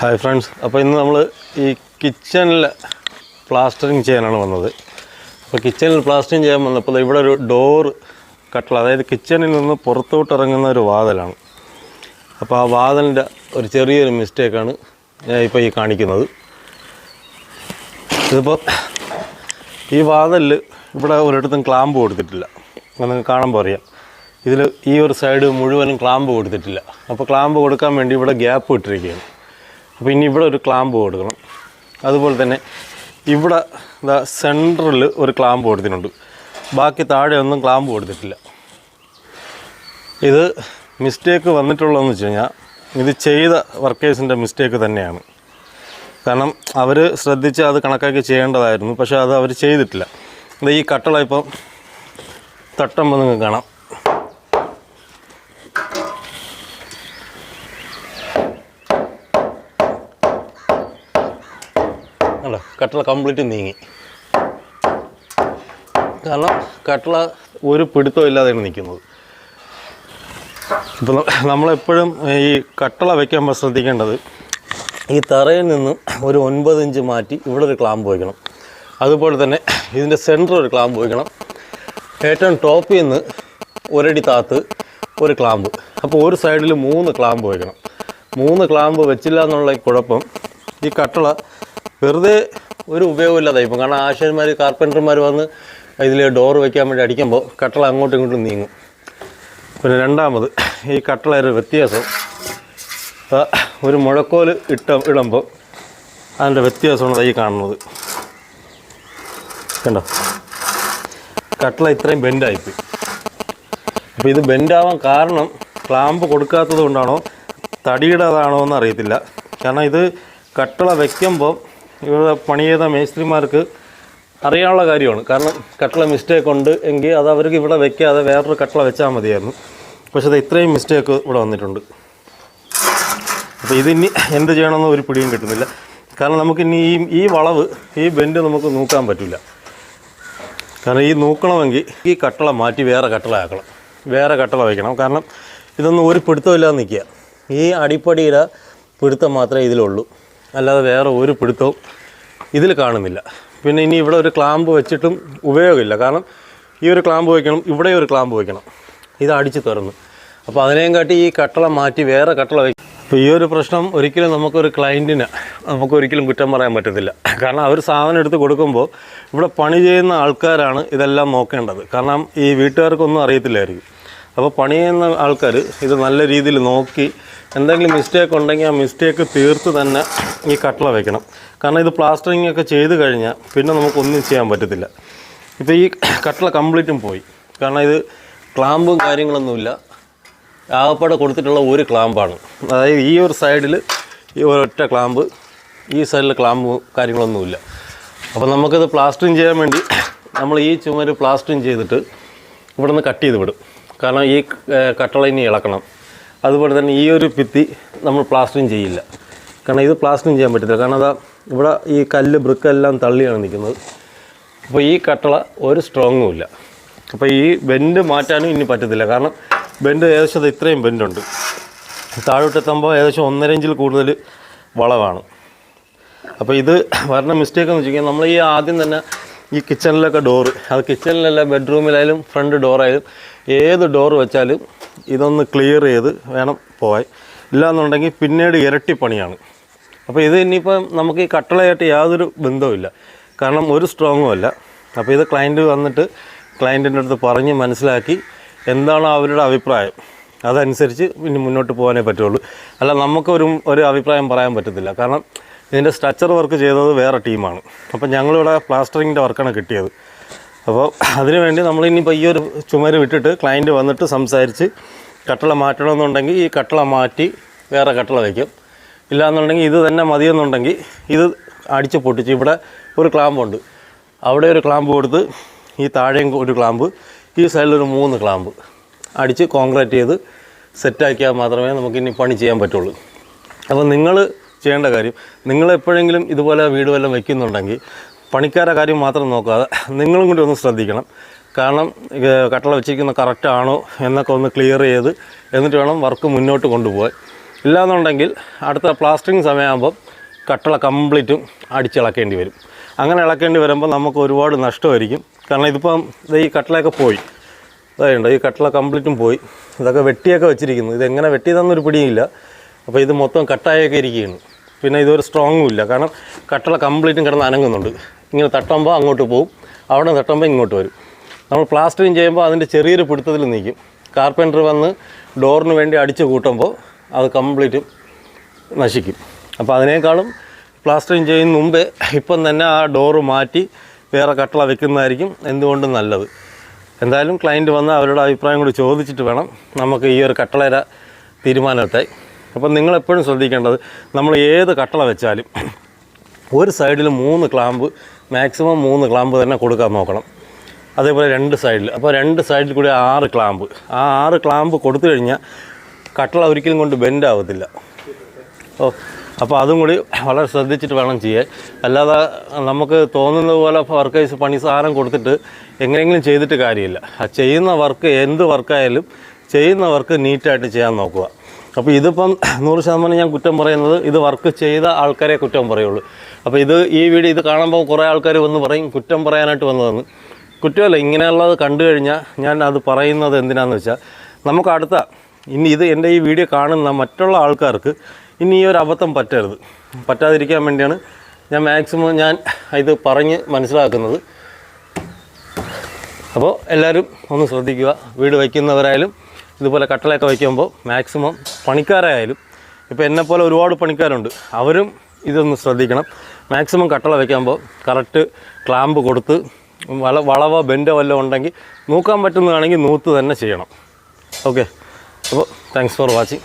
Hi friends. അപ്പോൾ ഇന്ന് നമ്മൾ ഈ കിച്ചണിൽ പ്ലാസ്റ്ററിങ് ചെയ്യാനാണ് വന്നത്. അപ്പോൾ കിച്ചണിൽ പ്ലാസ്റ്ററിങ് ചെയ്യാൻ വന്നപ്പോൾ ഇവിടെ ഒരു ഡോറ് കട്ടിൽ അതായത് കിച്ചണിൽ നിന്ന് പുറത്തോട്ട് ഇറങ്ങുന്ന ഒരു വാതിലാണ്. അപ്പോൾ ആ വാതിലിന്റെ ഒരു ചെറിയൊരു മിസ്റ്റേക്കാണ് ഞാൻ ഇപ്പോൾ ഈ കാണിക്കുന്നത്. ഇതിപ്പോൾ ഈ വാതിലിൽ ഇവിടെ ഒരിടത്തും ക്ലാമ്പ് കൊടുത്തിട്ടില്ല. നിങ്ങൾക്ക് കാണുമ്പോൾ അറിയാം. ഇതിൽ ഈ ഒരു സൈഡ് മുഴുവനും ക്ലാമ്പ് കൊടുത്തിട്ടില്ല. അപ്പോൾ ക്ലാമ്പ് കൊടുക്കാൻ വേണ്ടി ഇവിടെ ഗ്യാപ്പ് ഇട്ടിരിക്കുകയാണ്. അപ്പോൾ ഇനി ഇവിടെ ഒരു ക്ലാമ്പ് കൊടുക്കണം. അതുപോലെ തന്നെ ഇവിടെ ഇതാ സെന്ററിൽ ഒരു ക്ലാമ്പ് കൊടുത്തിട്ടുണ്ട്. ബാക്കി താഴെ ഒന്നും ക്ലാമ്പ് കൊടുത്തിട്ടില്ല. ഇത് മിസ്റ്റേക്ക് വന്നിട്ടുള്ളതെന്ന് വെച്ച് കഴിഞ്ഞാൽ ഇത് ചെയ്ത വർക്കേഴ്സിന്റെ മിസ്റ്റേക്ക് തന്നെയാണ്. കാരണം അവർ ശ്രദ്ധിച്ച് അത് കണക്കാക്കി ചെയ്യേണ്ടതായിരുന്നു പക്ഷേ അത് അവർ ചെയ്തിട്ടില്ല. ഇത് ഈ കട്ടള ഇപ്പം തട്ടുമ്പോൾ നിങ്ങൾക്ക് കാണാം അല്ല കട്ടള കംപ്ലീറ്റ് നീങ്ങി. കാരണം കട്ടള ഒരു പിടുത്തവും ഇല്ലാതെയാണ് നിൽക്കുന്നത്. ഇപ്പം നമ്മളെപ്പോഴും ഈ കട്ടള വയ്ക്കുമ്പോൾ ശ്രദ്ധിക്കേണ്ടത് ഈ തറയിൽ നിന്നും ഒരു ഒൻപത് ഇഞ്ച് മാറ്റി ഇവിടെ ഒരു ക്ലാമ്പ് വയ്ക്കണം അതുപോലെ തന്നെ ഇതിന്റെ സെന്റർ ഒരു ക്ലാമ്പ് വയ്ക്കണം ഏറ്റവും ടോപ്പിൽ നിന്ന് ഒരടി താത്ത് ഒരു ക്ലാമ്പ്. അപ്പോൾ ഒരു സൈഡിൽ മൂന്ന് ക്ലാമ്പ് വയ്ക്കണം മൂന്ന് ക്ലാമ്പ് വെച്ചില്ല എന്നുള്ള കുഴപ്പം ഈ കട്ടള വെറുതെ ഒരു ഉപയോഗമില്ലാതായി. ഇപ്പം കാരണം ആശാന്മാർ കാർപ്പന്റർമാർ വന്ന് ഇതിൽ ഡോർ വയ്ക്കാൻ വേണ്ടി അടിക്കുമ്പോൾ കട്ടള അങ്ങോട്ടും ഇങ്ങോട്ടും നീങ്ങും. പിന്നെ രണ്ടാമത് ഈ കട്ടളയുടെ വ്യത്യാസം. ഒരു മുഴക്കോൽ ഇട്ട ഇടുമ്പോൾ അതിന്റെ വ്യത്യാസമാണ് ഈ കാണുന്നത്. കണ്ടോ? കട്ടള ഇത്രയും ബെൻഡായിപ്പോയി. അപ്പോൾ ഇത് ബെൻഡാവാൻ കാരണം ക്ലാമ്പ് കൊടുക്കാത്തത് കൊണ്ടാണോ തടിയുടേതാണോ എന്ന് അറിയത്തില്ല കാരണം ഇത് കട്ടള വയ്ക്കുമ്പോൾ ഇവിടെ പണി ചെയ്ത മേസ്ത്രിമാർക്ക് അറിയാനുള്ള കാര്യമാണ്. കാരണം കട്ടള മിസ്റ്റേക്ക് ഉണ്ട് എങ്കിൽ അത് അവർക്ക് ഇവിടെ വെക്കാതെ വേറൊരു കട്ടള വെച്ചാൽ മതിയായിരുന്നു. പക്ഷേ അത് ഇത്രയും മിസ്റ്റേക്ക് ഇവിടെ വന്നിട്ടുണ്ട്. അപ്പോൾ ഇതിനി എന്ത് ചെയ്യണമെന്ന് ഒരു പിടിയും കിട്ടുന്നില്ല. കാരണം നമുക്ക് ഇനി ഈ ഈ വളവ് ഈ ബെൻഡ് നമുക്ക് നോക്കാൻ പറ്റില്ല. കാരണം ഈ നോക്കണമെങ്കിൽ ഈ കട്ടള മാറ്റി വേറെ കട്ടള ആക്കണം. വേറെ കട്ടള വയ്ക്കണം. കാരണം ഇതൊന്നും ഒരു പിടുത്തമില്ലാതെ നിൽക്കുക. ഈ അടിപ്പടിയുടെ പിടുത്തം മാത്രമേ ഇതിലുള്ളൂ. അല്ലാതെ വേറെ ഒരു പിടുത്തവും ഇതിൽ കാണുന്നില്ല. പിന്നെ ഇനി ഇവിടെ ഒരു ക്ലാമ്പ് വെച്ചിട്ടും ഉപയോഗമില്ല. കാരണം ഈ ഒരു ക്ലാമ്പ് വയ്ക്കണം ഇവിടെ ഒരു ക്ലാമ്പ് വയ്ക്കണം ഇത് അടിച്ച് തുറന്നു. അപ്പോൾ അതിനെയും കാട്ടി ഈ കട്ടള മാറ്റി വേറെ കട്ടള വയ്ക്കും അപ്പോൾ ഈ ഒരു പ്രശ്നം ഒരിക്കലും നമുക്കൊരു ക്ലയന്റിന് നമുക്കൊരിക്കലും കുറ്റം പറയാൻ പറ്റത്തില്ല. കാരണം അവർ സാധനം എടുത്ത് കൊടുക്കുമ്പോൾ ഇവിടെ പണി ചെയ്യുന്ന ആൾക്കാരാണ് ഇതെല്ലാം നോക്കേണ്ടത്. കാരണം ഈ വീട്ടുകാർക്കൊന്നും അറിയത്തില്ലായിരിക്കും. അപ്പോൾ പണി ചെയ്യുന്ന ആൾക്കാർ ഇത് നല്ല രീതിയിൽ നോക്കി എന്തെങ്കിലും മിസ്റ്റേക്ക് ഉണ്ടെങ്കിൽ ആ മിസ്റ്റേക്ക് തീർത്ത് തന്നെ ഈ കട്ടള വെക്കണം. കാരണം ഇത് പ്ലാസ്റ്ററിങ് ഒക്കെ ചെയ്ത് കഴിഞ്ഞാൽ പിന്നെ നമുക്കൊന്നും ചെയ്യാൻ പറ്റത്തില്ല. ഇപ്പോൾ ഈ കട്ടള കംപ്ലീറ്റും പോയി. കാരണം ഇത് ക്ലാമ്പും കാര്യങ്ങളൊന്നുമില്ല ആകപ്പാടെ കൊടുത്തിട്ടുള്ള ഒരു ക്ലാമ്പാണ് അതായത് ഈ ഒരു സൈഡിൽ ഈ ഒരൊറ്റ ക്ലാമ്പ് ഈ സൈഡിൽ ക്ലാമ്പ് കാര്യങ്ങളൊന്നുമില്ല അപ്പോൾ നമുക്കിത് പ്ലാസ്റ്ററിങ് ചെയ്യാൻ വേണ്ടി നമ്മൾ ഈ ചുമര് പ്ലാസ്റ്ററിങ് ചെയ്തിട്ട് ഇവിടെ നിന്ന് കട്ട് ചെയ്ത് വിടും. കാരണം ഈ കട്ടള ഇനി ഇളക്കണം. അതുപോലെ തന്നെ ഈ ഒരു ഭിത്തി നമ്മൾ പ്ലാസ്റ്ററിങ് ചെയ്യില്ല. കാരണം ഇത് പ്ലാസ്റ്ററിങ് ചെയ്യാൻ പറ്റത്തില്ല. കാരണം അതാ ഇവിടെ ഈ കല്ല് ബ്രിക്ക് എല്ലാം തള്ളിയാണ് നിൽക്കുന്നത്. അപ്പോൾ ഈ കട്ടള ഒരു സ്ട്രോങ്ങും ഇല്ല. അപ്പോൾ ഈ ബെൻഡ് മാറ്റാനും ഇനി പറ്റത്തില്ല. കാരണം ബെൻഡ് ഏകദേശം ഇത്രയും ബെൻഡുണ്ട് താഴോട്ടെത്തുമ്പോൾ ഏകദേശം ഒന്നര ഇഞ്ചിൽ കൂടുതൽ വളവാണ്. അപ്പോൾ ഇത് വരണ മിസ്റ്റേക്ക് എന്ന് വെച്ച് കഴിഞ്ഞാൽ നമ്മൾ ഈ ആദ്യം തന്നെ ഈ കിച്ചണിലൊക്കെ ഡോറ് അത് കിച്ചണിലല്ല ബെഡ്റൂമിലായാലും ഫ്രണ്ട് ഡോറായാലും ഏത് ഡോറ് വെച്ചാലും ഇതൊന്ന് ക്ലിയർ ചെയ്ത് വേണം പോകാൻ ഇല്ലയെന്നുണ്ടെങ്കിൽ പിന്നീട് ഇരട്ടി പണിയാണ്. അപ്പോൾ ഇത് ഇനിയിപ്പം നമുക്ക് ഈ കട്ടളയായിട്ട് യാതൊരു ബന്ധവുമില്ല കാരണം ഒരു സ്ട്രോങ്ങും അല്ല. അപ്പോൾ ഇത് ക്ലയന്റ് വന്നിട്ട് ക്ലയന്റിന്റെ അടുത്ത് പറഞ്ഞ് മനസ്സിലാക്കി എന്താണ് അവരുടെ അഭിപ്രായം. അതനുസരിച്ച് പിന്നെ മുന്നോട്ട് പോകാനേ പറ്റുള്ളൂ. അല്ല നമുക്കൊരു ഒരു അഭിപ്രായം പറയാൻ പറ്റത്തില്ല. കാരണം ഇതിന്റെ സ്ട്രക്ചർ വർക്ക് ചെയ്തത് വേറെ ടീമാണ് അപ്പം ഞങ്ങളിവിടെ പ്ലാസ്റ്ററിങ്ങിന്റെ വർക്കാണ് കിട്ടിയത്. അപ്പോൾ അതിനുവേണ്ടി നമ്മളിനിയിപ്പോൾ ഈ ഒരു ചുമര് വിട്ടിട്ട് ക്ലയന്റ് വന്നിട്ട് സംസാരിച്ച് കട്ടള മാറ്റണമെന്നുണ്ടെങ്കിൽ ഈ കട്ടള മാറ്റി വേറെ കട്ടള വയ്ക്കും. ഇല്ലാന്നുണ്ടെങ്കിൽ ഇത് തന്നെ മതിയെന്നുണ്ടെങ്കിൽ ഇത് അടിച്ച് പൊട്ടിച്ച് ഇവിടെ ഒരു ക്ലാമ്പുണ്ട് അവിടെ ഒരു ക്ലാമ്പ് കൊടുത്ത് ഈ താഴെയും ഒരു ക്ലാമ്പ് ഈ സൈഡിൽ ഒരു മൂന്ന് ക്ലാമ്പ് അടിച്ച് കോൺക്രീറ്റ് ചെയ്ത് സെറ്റാക്കിയാൽ മാത്രമേ നമുക്ക് ഇനി പണി ചെയ്യാൻ പറ്റുള്ളൂ. അപ്പോൾ നിങ്ങൾ ചെയ്യേണ്ട കാര്യം നിങ്ങൾ എപ്പോഴെങ്കിലും ഇതുപോലെ വീട് വല്ലതും വെക്കുന്നുണ്ടെങ്കിൽ പണിക്കാരെ കാര്യം മാത്രം നോക്കാതെ നിങ്ങളും കൂടി ഒന്ന് ശ്രദ്ധിക്കണം. കാരണം കട്ടള വെച്ചിരിക്കുന്ന കറക്റ്റാണോ എന്നൊക്കെ ഒന്ന് ക്ലിയർ ചെയ്ത് എന്നിട്ട് വേണം വർക്ക് മുന്നോട്ട് കൊണ്ടുപോകാൻ. ഇല്ലാന്നുണ്ടെങ്കിൽ അടുത്ത പ്ലാസ്റ്ററിങ് സമയമാകുമ്പം കട്ടള കംപ്ലീറ്റും അടിച്ചിളക്കേണ്ടി വരും. അങ്ങനെ ഇളക്കേണ്ടി വരുമ്പോൾ നമുക്ക് ഒരുപാട് നഷ്ടമായിരിക്കും. കാരണം ഇതിപ്പം ഈ കട്ടളയൊക്കെ പോയി. അതായത് ഈ കട്ടള കംപ്ലീറ്റും പോയി. ഇതൊക്കെ വെട്ടിയൊക്കെ വെച്ചിരിക്കുന്നു. ഇതെങ്ങനെ വെട്ടിയതെന്നൊരു പിടിയില്ല അപ്പോൾ ഇത് മൊത്തം കട്ടായൊക്കെ ഇരിക്കുകയാണ്. പിന്നെ ഇതൊരു സ്ട്രോങ്ങും ഇല്ല. കാരണം കട്ടള കംപ്ലീറ്റും കിടന്ന് അനങ്ങുന്നുണ്ട്. ഇങ്ങനെ തട്ടുമ്പോൾ അങ്ങോട്ട് പോകും അവിടെ തട്ടുമ്പോൾ ഇങ്ങോട്ട് വരും. നമ്മൾ പ്ലാസ്റ്ററിങ് ചെയ്യുമ്പോൾ അതിന്റെ ചെറിയൊരു പിടുത്തത്തിൽ നിൽക്കും. കാർപ്പന്റർ വന്ന് ഡോറിന് വേണ്ടി അടിച്ചു കൂട്ടുമ്പോൾ അത് കംപ്ലീറ്റ് നശിക്കും. അപ്പോൾ അതിനേക്കാളും പ്ലാസ്റ്ററിങ് ചെയ്യുന്ന മുമ്പേ ഇപ്പം തന്നെ ആ ഡോറ് മാറ്റി വേറെ കട്ടള വെക്കുന്നതായിരിക്കും എന്തുകൊണ്ടും നല്ലത്. എന്തായാലും ക്ലയന്റ് വന്ന് അവരുടെ അഭിപ്രായം കൂടി ചോദിച്ചിട്ട് വേണം നമുക്ക് ഈ ഒരു കട്ടളര തീരുമാനത്തെ. അപ്പം നിങ്ങളെപ്പോഴും ശ്രദ്ധിക്കേണ്ടത് നമ്മൾ ഏത് കട്ടള വെച്ചാലും ഒരു സൈഡിൽ മൂന്ന് ക്ലാമ്പ് മാക്സിമം മൂന്ന് ക്ലാമ്പ് തന്നെ കൊടുക്കാൻ നോക്കണം. അതേപോലെ രണ്ട് സൈഡിൽ അപ്പോൾ രണ്ട് സൈഡിൽ കൂടി ആറ് ക്ലാമ്പ് ആ ആറ് ക്ലാമ്പ് കൊടുത്തു കഴിഞ്ഞാൽ കട്ടള ഒരിക്കലും കൊണ്ട് ബെൻഡ് ആവത്തില്ല. ഓ അപ്പോൾ അതും കൂടി വളരെ ശ്രദ്ധിച്ചിട്ട് വേണം ചെയ്യാൻ. അല്ലാതെ നമുക്ക് തോന്നുന്നത് പോലെ വർക്കേഴ്സ് പണി സാധനം കൊടുത്തിട്ട് എങ്ങനെയെങ്കിലും ചെയ്തിട്ട് കാര്യമില്ല. ആ ചെയ്യുന്ന വർക്ക് എന്ത് വർക്കായാലും ചെയ്യുന്ന വർക്ക് നീറ്റായിട്ട് ചെയ്യാൻ നോക്കുക. അപ്പോൾ ഇതിപ്പം നൂറ് ശതമാനം ഞാൻ കുറ്റം പറയുന്നത് ഇത് വർക്ക് ചെയ്ത ആൾക്കാരെ കുറ്റം പറയുള്ളൂ. അപ്പോൾ ഇത് ഈ വീഡിയോ ഇത് കാണുമ്പോൾ കുറേ ആൾക്കാർ വന്ന് പറയും കുറ്റം പറയാനായിട്ട് വന്നതെന്ന് കുറ്റമല്ല ഇങ്ങനെയുള്ളത് കണ്ടു കഴിഞ്ഞാൽ ഞാൻ അത് പറയുന്നത് എന്തിനാന്ന് വെച്ചാൽ നമുക്ക് അടുത്ത ഇനി ഇത് എന്റെ ഈ വീഡിയോ കാണുന്ന മറ്റുള്ള ആൾക്കാർക്ക് ഇനി ഈ ഒരു അബദ്ധം പറ്റരുത്. പറ്റാതിരിക്കാൻ വേണ്ടിയാണ് ഞാൻ മാക്സിമം ഞാൻ ഇത് പറഞ്ഞ് മനസ്സിലാക്കുന്നത്. അപ്പോൾ എല്ലാവരും ഒന്ന് ശ്രദ്ധിക്കുക വീട് വയ്ക്കുന്നവരായാലും ഇതുപോലെ കട്ടളയൊക്കെ വയ്ക്കുമ്പോൾ മാക്സിമം പണിക്കാരായാലും ഇപ്പോൾ എന്നെപ്പോലെ ഒരുപാട് പണിക്കാരുണ്ട്. അവരും ഇതൊന്ന് ശ്രദ്ധിക്കണം. മാക്സിമം കട്ടള വയ്ക്കുമ്പോൾ കറക്റ്റ് ക്ലാമ്പ് കൊടുത്ത് വള വളവോ ബെൻഡോ വല്ലതും ഉണ്ടെങ്കിൽ നൂക്കാൻ പറ്റുന്നതാണെങ്കിൽ നൂത്ത് തന്നെ ചെയ്യണം. ഓക്കെ അപ്പോൾ താങ്ക്സ് ഫോർ വാച്ചിങ്